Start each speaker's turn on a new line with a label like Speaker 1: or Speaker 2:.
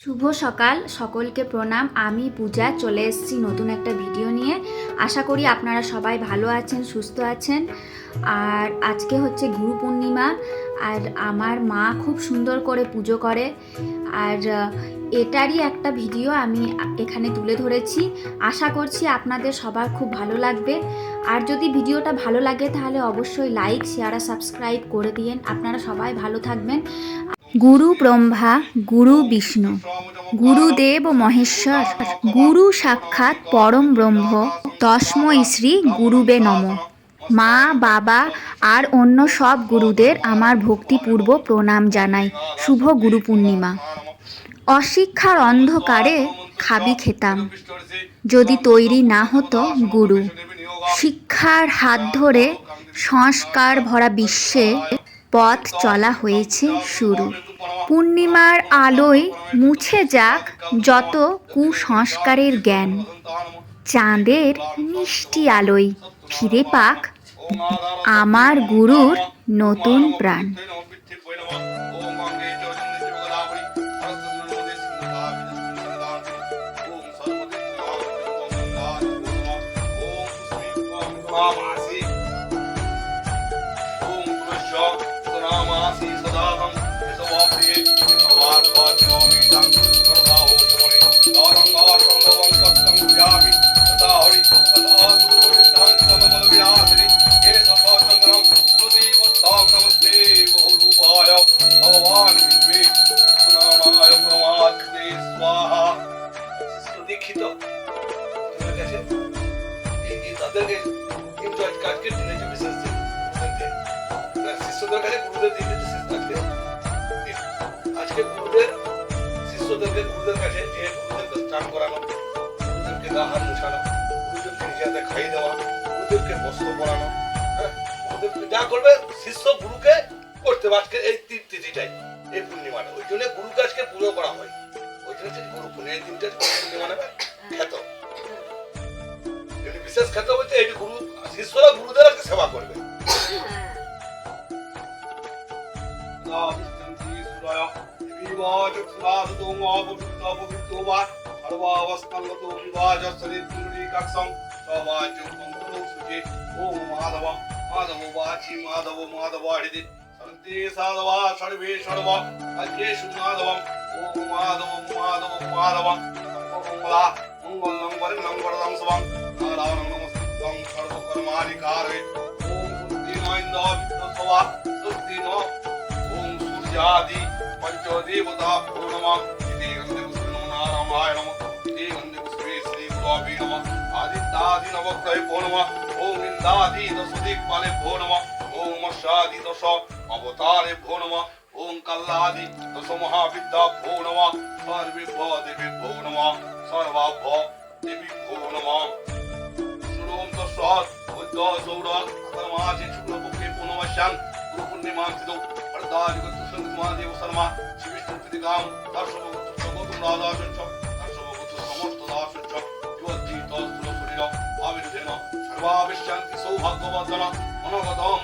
Speaker 1: শুভ সকাল, সকলকে প্রণাম। আমি পূজা, চলে এসেছি নতুন একটা ভিডিও নিয়ে। আশা করি আপনারা সবাই ভালো আছেন, সুস্থ আছেন। আর আজকে হচ্ছে গুরু পূর্ণিমা, আর আমার মা খুব সুন্দর করে পুজো করে। আর এটারই একটা ভিডিও আমি এখানে তুলে ধরেছি। আশা করছি আপনাদের সবার খুব ভালো লাগবে। আর যদি ভিডিওটা ভালো লাগে তাহলে অবশ্যই লাইক, শেয়ার আর সাবস্ক্রাইব করে দিয়েন। আপনারা সবাই ভালো থাকবেন। গুরু ব্রহ্মা, গুরু বিষ্ণু, গুরুদেব মহেশ্বর, গুরু সাক্ষাৎ পরম ব্রহ্ম, তস্মৈ শ্রী গুরুবে নম। মা, বাবা আর অন্য সব গুরুদের আমার ভক্তিপূর্ব প্রণাম জানাই। শুভ গুরু পূর্ণিমা। অশিক্ষার অন্ধকারে খাবি খেতাম। যদি তৈরি না হতো গুরু। শিক্ষার হাত ধরে সংস্কার ভরা বিশ্বে পথ চলা হয়েছে শুরু পূর্ণিমার আলোয় মুছে যাক যত কুসংস্কারের জ্ঞান চাঁদের মিষ্টি আলোয় ফিরে পাক আমার গুরুর নতুন প্রাণ
Speaker 2: ভগবান দীক্ষিত। তাদেরকে কিন্তু আজকে আজকের দিনে বিশেষ শিষ্যদের কাছে গুরুদের দিন দিচ্ছে আজকে আজকে গুরুদের, শিষ্যদেরকে গুরুদের কাছে যে গুরুদেরকে স্নান করানো, গুরুদেরকে গা মুছানো, গুরুদেরকে নিজে খাইয়ে দেওয়া, গুরুদেরকে বস্ত্র পরানো হ্যাঁ গুরুদেরকে যা করবে শিষ্য গুরুকে করতে হবে। আজকে এই তিন তিথিটাই এই পূর্ণিমাটা। ওই জন্য গুরুকে আজকে পুজো করা হয়। হচ্ছে গুরু এই দিনটা গুরু খ্যাত। এটি বিশেষ খ্যাত বলতে এই গুরু শিষ্যরা গুরুদের আজকে সেবা করবে মাধব মাধব বাচি মাধব মাধবাড়ি সন্তে সাধবা সর্বে সর্ব অজ্ঞেষু মাধবম মাধব মাধব মাধব মঙ্গলা মঙ্গলং বরিণং বরদং শুভং নারায়ণং নমস্তুং সর্বকর্মাণি কারয়ে ওম সুদ্দিনাইন্দ বিদ্যুৎসভা সুদ্দিন ওম সূর্যাদি পঞ্চদেবতা নম ইতি গন্ধে পুষ্পে নারায়ণ ইতি গন্ধে পুষ্পে শ্রী গুরবে নম আদিত্যাদি নবগ্রহে ভো নম ওম ইন্দাদি দশ দিকপালে ভো নম ওম অশ্বাদি মহাবিদ্যা ভো নম সর্বেভ্য দেবেভ্যো নম সর্বাভ্য দেবী ভো নম সুরম তস্বাৎ বুদ্ধ সৌরভ ধর্মাচি শুক্লপক্ষে পূর্ণমাস্যাং গুরু পূর্ণিমা স্থিত বরদাযুগত সন্তুমাদেব শর্মা শিবিষ্ণু প্রীতিকাম দর্শবগত সগতুম রাধাসঞ্চ দর্শবগত সমস্ত দাসঞ্চ যুবদ্ধি তস্তুল শরীর আবির্ধেন সর্বাবিশ্যান্তি সৌভাগ্যবর্ধন পূর্বক